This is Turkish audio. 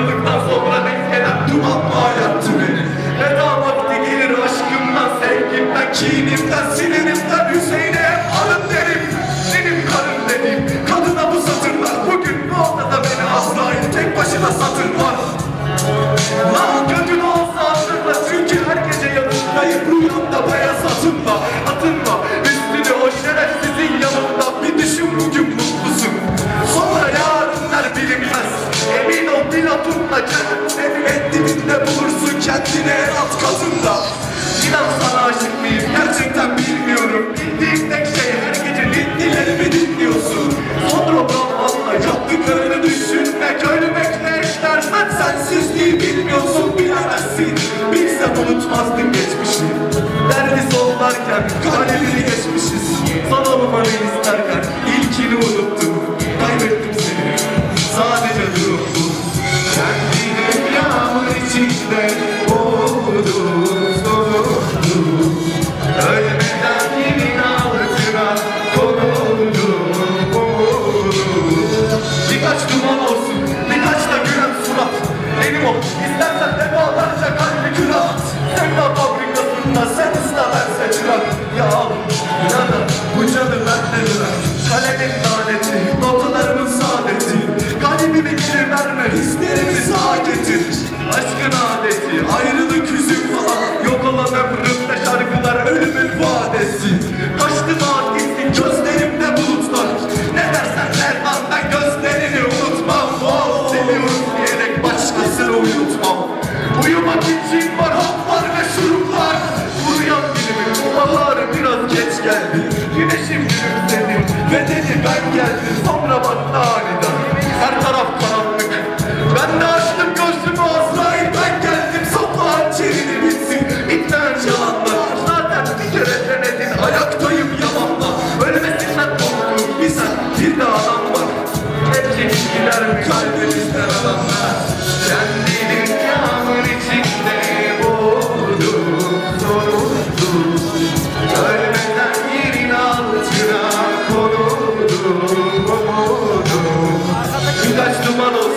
ayrıldıktan sonra eskiden dumanma hayat tüneli Veda vakti gelir aşkımdan, sevgimden, kinimden, sinirimden. acı Evin dibinde bulursun kendine en alt katında İnan sana aşık mıyım? Gerçekten bilmiyorum. Bildiğim tek şey her gece lindilerimi dinliyorsun. Sonra Brahman'la yaptıklarını düşünmek Ölmek ne işlersen sensizliği bilmiyorsun bilemezsin. Bilsem unutmazdım geçmişi. Derdi sollarken kaderini geçmişiz. Sana olmanı isterken Bizden oldu vadesi. Kaçtı vaatlisin gözlerimde bulutlar. Ne dersen der lan ben gözlerini unutmam. Oh, Seviyorum diyerek başkasını uyutmam. Uyumak için var haplar ve şuruplar. Uyuyan birimin baharı biraz geç geldi. Güneşim gülümsedi mi kalbimizden adamlar. Kendi dünyamın içinde boğdum soruldum Ölmeden altına konuldu umudum Birkaç duman olsun,